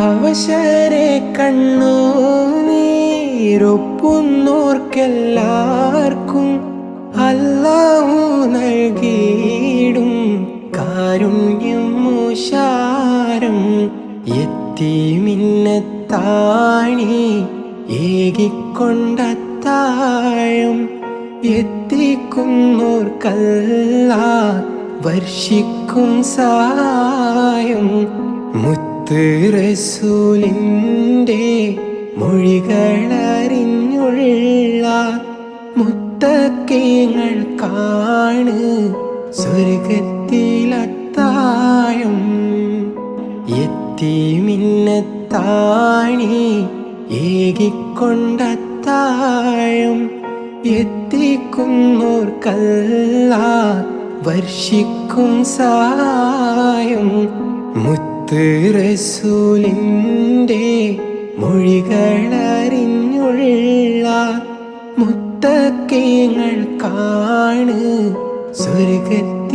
അവശരെ കണ്ണു നീരൊപ്പുന്നോർക്കെല്ലാവർക്കും അല്ലാഹു നൽകിയിടും കാരുണ്യം മൂശാരം. എത്തിമിന്നത്താണി ഏകിക്കൊണ്ടത്തായം എത്തിക്കുന്നോർക്കല്ല വർഷിക്കും സായം. മുത്ത് റസൂലിന്റെ മൊഴികളറിഞ്ഞുള്ള മുത്തക്കേങ്ങൾ കാണ് സ്വർഗത്തിലത്തായം എത്തിമിന്നത്താണി ഏകിക്കൊണ്ടത്തായം എത്തിക്കുന്നോർക്കല്ല വർഷിക്കും സായം. മുത്ത് റസൂലിന്റെ മൊഴികളറിഞ്ഞുള്ള മുത്തക്കേങ്ങൾ കാണ് സ്വർഗത്തിലത്തായം